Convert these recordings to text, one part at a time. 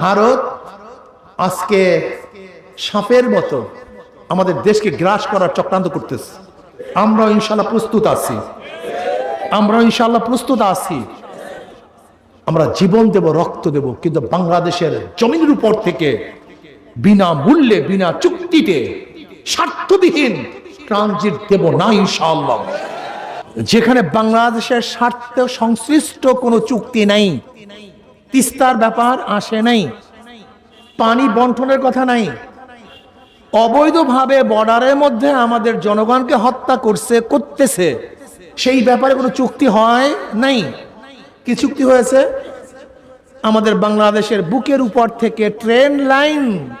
ভারত আজকে সাপের মতো আমাদের দেশকে গ্রাস করার চক্রান্ত করতেছে। আমরা ইনশাল্লাহ প্রস্তুত আছি। আমরা ইনশাল্লাহ প্রস্তুত আছি। আমরা জীবন দেব, রক্ত দেব, কিন্তু বাংলাদেশের জমিনের উপর থেকে বিনা মূল্যে বিনা চুক্তিতে স্বার্থবিহীন ট্রানজিট দেব না ইনশাআল্লাহ। যেখানে বাংলাদেশের স্বার্থ সংশ্লিষ্ট কোনো চুক্তি নাই তিস্তার ব্যাপার আসে নাই। পানি বন্টনের কথা নাই। অবৈধভাবে বর্ডারের মধ্যে আমাদের জনগণকে হত্যা করছে, করতেছে। সেই ব্যাপারে কোনো চুক্তি হয় নাই। কি চুক্তি হয়েছে? আমাদের বাংলাদেশের বুকের উপর থেকে ট্রেন লাইন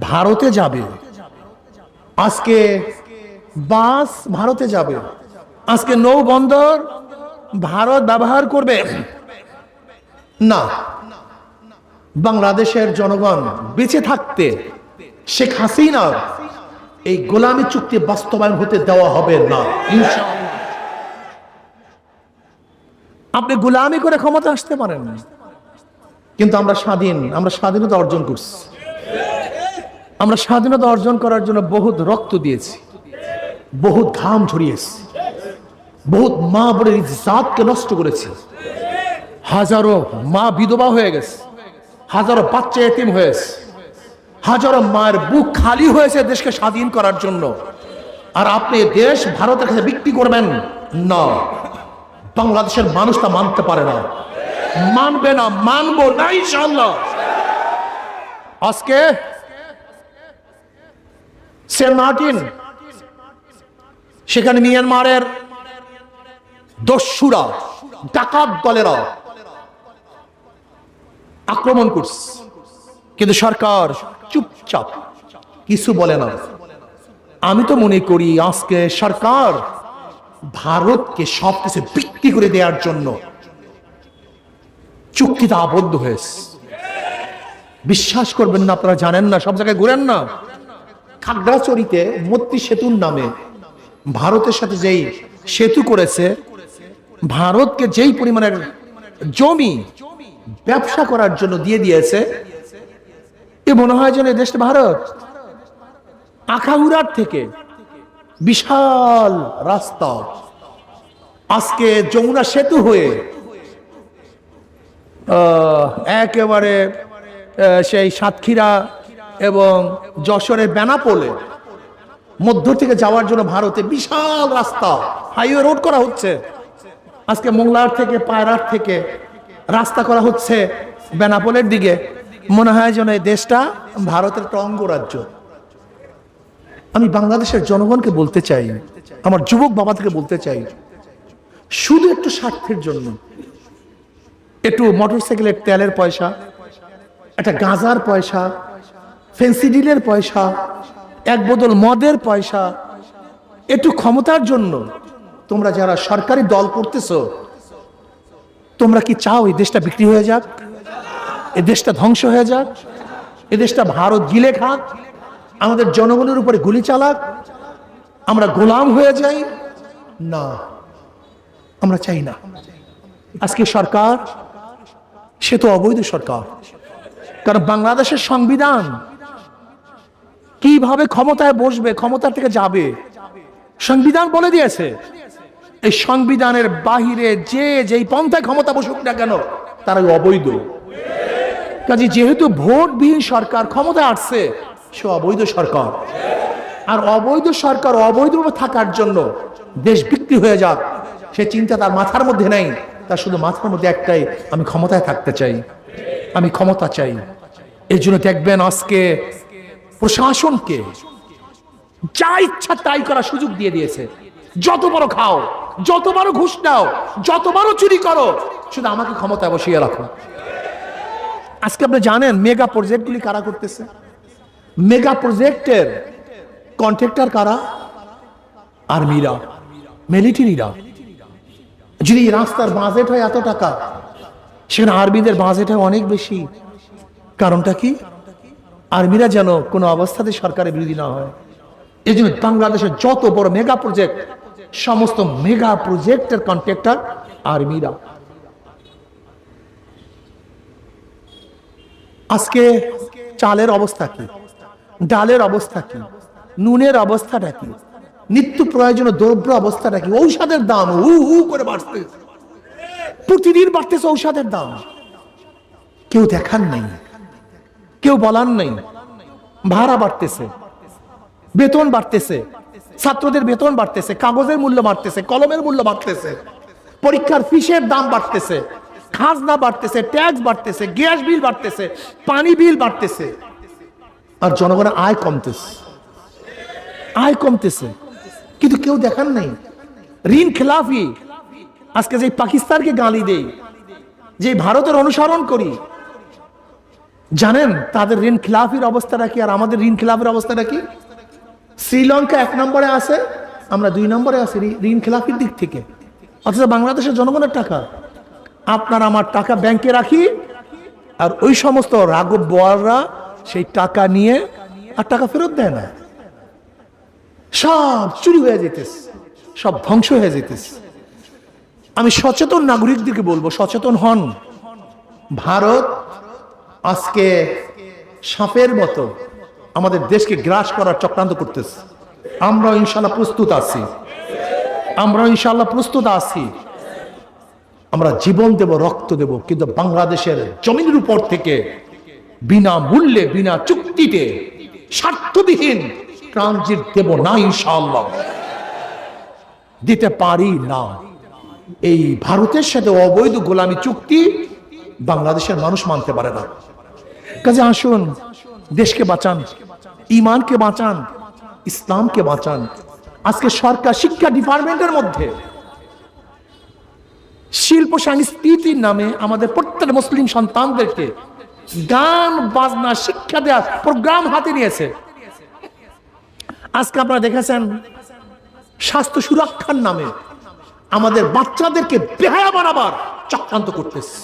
ভারতে যাবে। আজকে বাস ভারতে যাবে। আজকে নৌবন্দর ভারত ব্যবহার করবে। না। বাংলাদেশের জনগণ বেঁচে থাকতে শেখ হাসিনা এই গোলামী চুক্তি বাস্তবায়ন হতে দেওয়া হবে না। আপনি গোলামি করে ক্ষমতা আসতে পারেন কিন্তু আমরা স্বাধীন, আমরা স্বাধীনতা অর্জন করছি। আমরা স্বাধীনতা অর্জন করার জন্য বহুত রক্ত দিয়েছি। বহুত ঘাম ঝরিয়েছি। বহুত মা বোনের জাতকে নষ্ট করেছি। হাজারো মা বিধবা হয়ে গেছে। হাজারো বাচ্চা এতিম হয়েছে হাজারো মায়ের বুক খালি হয়েছে দেশকে স্বাধীন করার জন্য। আর আপনি দেশ ভারতের কাছে বিক্রি করবেন না। বাংলাদেশের মানুষ তা মানতে পারে না। মানবে না, মানবো না ইনশাল্লাহ আজকে সেন্ট সেখানে মিয়ানমারের দস্যুরা, ডাকাত দলেরা আক্রমণ করছে। কিন্তু সরকার চুপচাপ কিছু বলে না। আমি তো মনে করি আজকে সরকার ভারতকে সব কিছু বিক্রি করে দেওয়ার জন্য চুক্তিতে আবদ্ধ হয়েছে। বিশ্বাস করবেন না, আপনারা জানেন না, সব জায়গায় ঘুরেন না। খাগড়াচড়িতে মত্তি সেতুর নামে ভারতের সাথে যেই সেতু করেছে, ভারতকে যেই পরিমাণের জমি ব্যবসা করার জন্য দিয়ে দিয়েছে। এ মনে হয় যেন দেশটা ভারত। আখাউড়ার থেকে বিশাল রাস্তা। আজকে যমুনা সেতু হয়ে একেবারে সেই সাতক্ষীরা এবং যশোরের বেনাপোলে, মধ্য থেকে যাওয়ার জন্য ভারতে বিশাল রাস্তা। হাইওয়ে রোড করা হচ্ছে। আজকে মোংলার থেকে, পায়রার থেকে রাস্তা করা হচ্ছে বেনাপোলের দিকে। মনে হয় যেন এই দেশটা ভারতের একটা অঙ্গরাজ্য আমি বাংলাদেশের জনগণকে বলতে চাই, আমার যুবক বাবা থেকে বলতে চাই, শুধু একটু স্বার্থের জন্য। একটু মোটরসাইকেলের তেলের পয়সা, একটা গাঁজার পয়সা ফেন্সিডিলের পয়সা, এক বোতল মদের পয়সা, একটু ক্ষমতার জন্য। তোমরা যারা সরকারি দল করতেছ তোমরা কি চাও এই দেশটা বিক্রি হয়ে যাক? এ দেশটা ধ্বংস হয়ে যাক? এ দেশটা ভারত গিলে খাক? আমাদের জনগণের উপরে গুলি চালাক? আমরা গোলাম হয়ে যাই? না, আমরা চাই না। আজকে সরকার, সে তো অবৈধ সরকার। কারণ বাংলাদেশের সংবিধান কীভাবে ক্ষমতায় বসবে, ক্ষমতার থেকে যাবে? সংবিধান বলে দিয়েছে। এই সংবিধানের বাহিরে যে যেই পন্থায় ক্ষমতা বসুক না কেন, তারা অবৈধ। কাজে যেহেতু ভোটবিহীন সরকার ক্ষমতায় আসছে, সে অবৈধ সরকার। আর অবৈধ সরকার অবৈধভাবে থাকার জন্য দেশ বিক্রি হয়ে যাক, সে চিন্তা তার মাথার মধ্যে নেই। তার শুধু মাথার মধ্যে একটাই, আমি ক্ষমতায় থাকতে চাই। আমি ক্ষমতা চাই। এই জন্য দেখবেন আজকে প্রশাসনকে যা ইচ্ছা তাই করার সুযোগ দিয়ে দিয়েছে। যত বড় খাও, যত বড় ঘুষ নাও, যত বড় চুরি করো, শুধু আমাকে ক্ষমতায় বসিয়ে রাখো। আজকে আপনি জানেন মেগা প্রজেক্টগুলি কারা করতেছে? মেগা প্রজেক্টের কন্ট্রাক্টর কারা? আর্মিরা, মিলিটারিরা। যদি রাস্তার বাজেট হয় এত টাকা, সেখানে আর্মিদের বাজেট হয় অনেক বেশি। কারণটা কি? আর্মিরা যেন কোনো অবস্থাতে সরকারের বিরোধী না হয়। এই জন্য বাংলাদেশের যত বড় মেগা প্রজেক্ট সমস্ত মেগা প্রজেক্টের কন্ট্রাক্টর আর্মিরা। আজকে চালের অবস্থা কি? ডালের অবস্থা কি? নুনের অবস্থাটা কি? নিত্য প্রয়োজনীয় দ্রব্য অবস্থাটা কি? ঔষধের দাম হু হু করে বাড়ছে। প্রতিদিন বাড়তেছে ঔষধের দাম। কেউ দেখার নেই। কেউ বলার নেই। ভাড়া বাড়তেছে। বেতন বাড়তেছে। ছাত্রদের বেতন বাড়তেছে, কাগজের মূল্য বাড়তেছে, কলমের মূল্য বাড়তেছে, পরীক্ষার ফিসের দাম বাড়তেছে, খাজনা বাড়তেছে ট্যাক্স বাড়তেছে গ্যাস বিল বাড়তেছে, পানি বিল বাড়তেছে। আর জনগণের আয় কমতেছে। আয় কমতেছে। কিন্তু কেউ দেখার নেই। ঋণ খেলাফি। আজকে যে পাকিস্তানকে গালি দেই যে ভারতের অনুসরণ করি, জানেন তাদের ঋণ খিলাফির অবস্থাটা কি আর আমাদের ঋণ খিলাফির অবস্থাটা কি? শ্রীলঙ্কা এক নম্বরে আছে, আমরা দুই নম্বরে আছি ঋণ খেলাফির দিক থেকে। অথচ বাংলাদেশের জনগণের টাকা, আপনার আমার টাকা ব্যাংকে রাখি, আর ওই সমস্ত রাঘব বোয়াররা সেই টাকা নিয়ে আর টাকা ফেরত দেয় না। সব চুরি হয়ে যেতেছে, সব ধ্বংস হয়ে যেতেছে। আমি সচেতন নাগরিকদেরকে বলব, সচেতন হন। ভারত আজকে সাপের মতো আমাদের দেশকে গ্রাস করার চক্রান্ত করতেছে। আমরা ইনশাল্লাহ প্রস্তুত আছি। আমরা ইনশাল্লাহ প্রস্তুত আছি। আমরা জীবন দেব, রক্ত দেব, কিন্তু বাংলাদেশের জমিনের উপর থেকে বিনা মূল্যে বিনা চুক্তিতে স্বার্থবিহীন ট্রানজিট দেব না ইনশাল্লাহ দিতে পারি না। এই ভারতের সাথে অবৈধ গোলামী চুক্তি বাংলাদেশের মানুষ মানতে পারে না। কাজে আসুন, দেশকে বাঁচান। ইমানকে বাঁচান, ইসলামকে বাঁচান। আজকে সরকার শিক্ষা ডিপার্টমেন্টের মধ্যে শিল্প সংস্কৃতির নামে আমাদের প্রত্যেক মুসলিম সন্তানদেরকে গান, বাজনা, শিক্ষা দেওয়ার প্রোগ্রাম হাতে নিয়েছে। আজকে আপনারা দেখেছেন স্বাস্থ্য সুরক্ষার নামে আমাদের বাচ্চাদেরকে বেহায়া বানাবার চক্রান্ত করতেছে।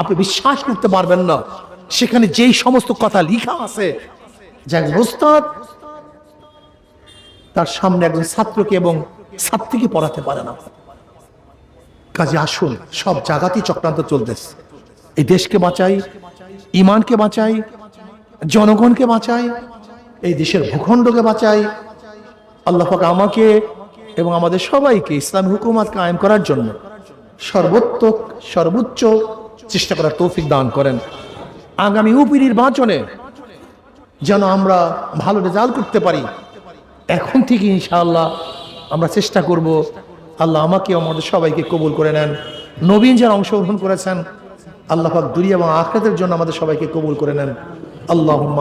আপনি বিশ্বাস করতে পারবেন না, সেখানে যেই সমস্ত কথা লিখা আছে যে একজন ওস্তাদ তার সামনে একজন ছাত্রকে এবং ছাত্রীকে পড়াতে পারে না। কাজে আসুন, সব জায়গাতেই চক্রান্ত চলতেছে। এই দেশকে বাঁচাই, ইমানকে বাঁচাই, জনগণকে বাঁচাই, এই দেশের ভূখণ্ডকে বাঁচাই। আল্লাহ পাক আমাকে এবং আমাদের সবাইকে ইসলামী হুকুমাত কায়েম করার জন্য সর্বোত্তক, সর্বোচ্চ চেষ্টা করার তৌফিক দান করেন। আগামী উপি নির্বাচনে যেন আমরা ভালো রেজাল্ট করতে পারি। এখন থেকে ইনশাআল্লাহ আমরা চেষ্টা করব, আল্লাহ আমাকে আমাদের সবাইকে কবুল করে নেন। নবীন যারা অংশগ্রহণ করেছেন, আল্লাহ দুনিয়া এবং আখরাতের জন্য আমাদের সবাইকে কবুল করে নেন। আল্লাহ